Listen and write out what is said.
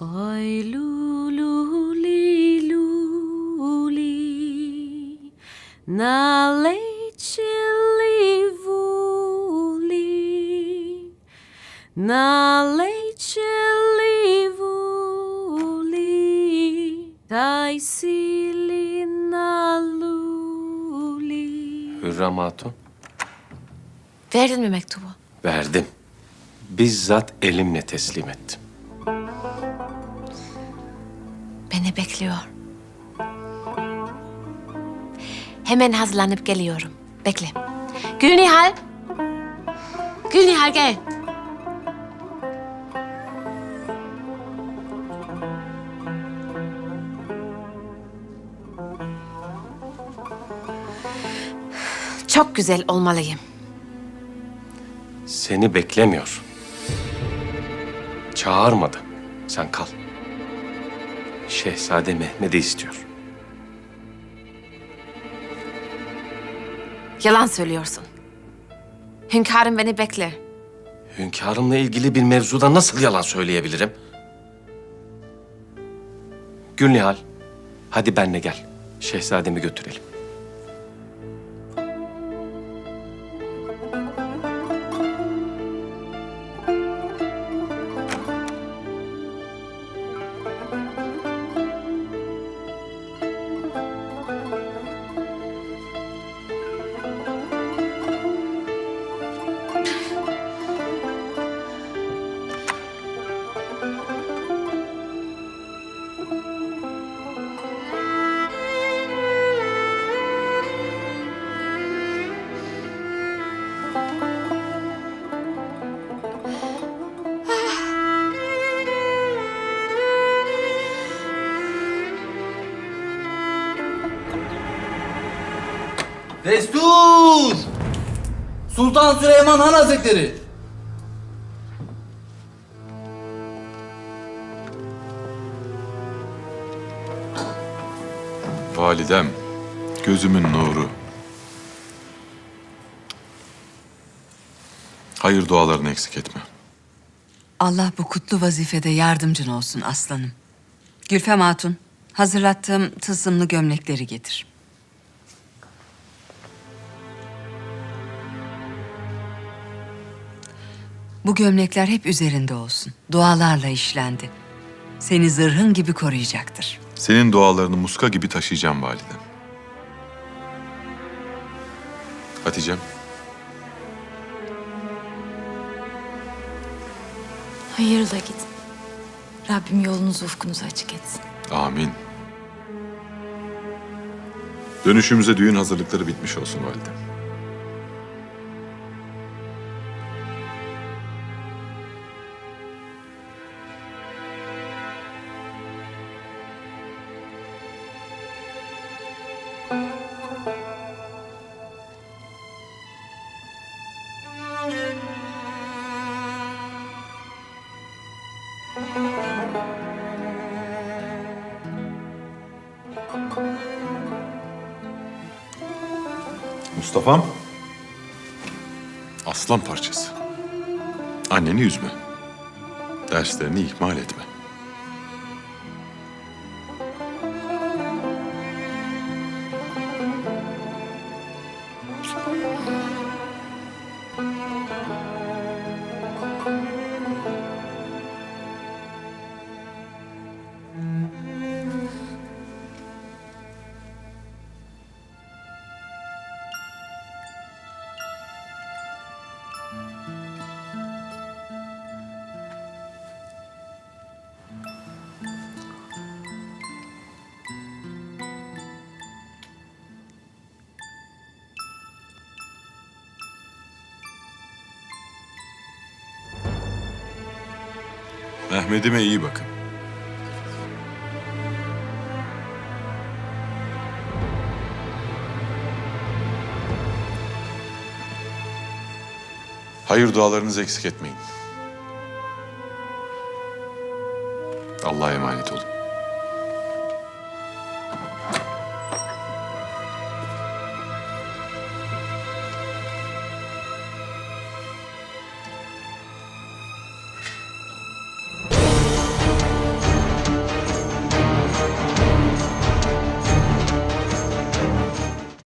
Oy lulu li luli na lejčili vuli na lejčili vuli taj sili na luli Hürrem Hatun. Verdin mi mektubu? Verdim. Bizzat elimle teslim ettim. Beni bekliyor. Hemen hazırlanıp geliyorum. Bekle. Gülnihal. Gülnihal gel. Çok güzel olmalıyım. Seni beklemiyor. Çağırmadı. Sen kal. Şehzade Mehmet'i istiyor. Yalan söylüyorsun. Hünkârım beni bekler. Hünkârımla ilgili bir mevzuda nasıl yalan söyleyebilirim? Gülnihal, hadi benle gel. Şehzademi götürelim. Destur! Sultan Süleyman Han Hazretleri. Validem, gözümün nuru. Hayır dualarını eksik etme. Allah bu kutlu vazifede yardımcın olsun aslanım. Gülfem Hatun, hazırlattığım tılsımlı gömlekleri getir. Bu gömlekler hep üzerinde olsun. Dualarla işlendi. Seni zırhın gibi koruyacaktır. Senin dualarını muska gibi taşıyacağım validem. Hatice'm, Hayırla gidin. Rabbim yolunuzu ufkunuzu açık etsin. amin. Dönüşümüze düğün hazırlıkları bitmiş olsun validem. Mustafa'm. Aslan parçası. Anneni üzme. Derslerini ihmal etme. Mehmet'ime iyi bakın. Hayır dualarınızı eksik etmeyin. Allah'a emanet olun.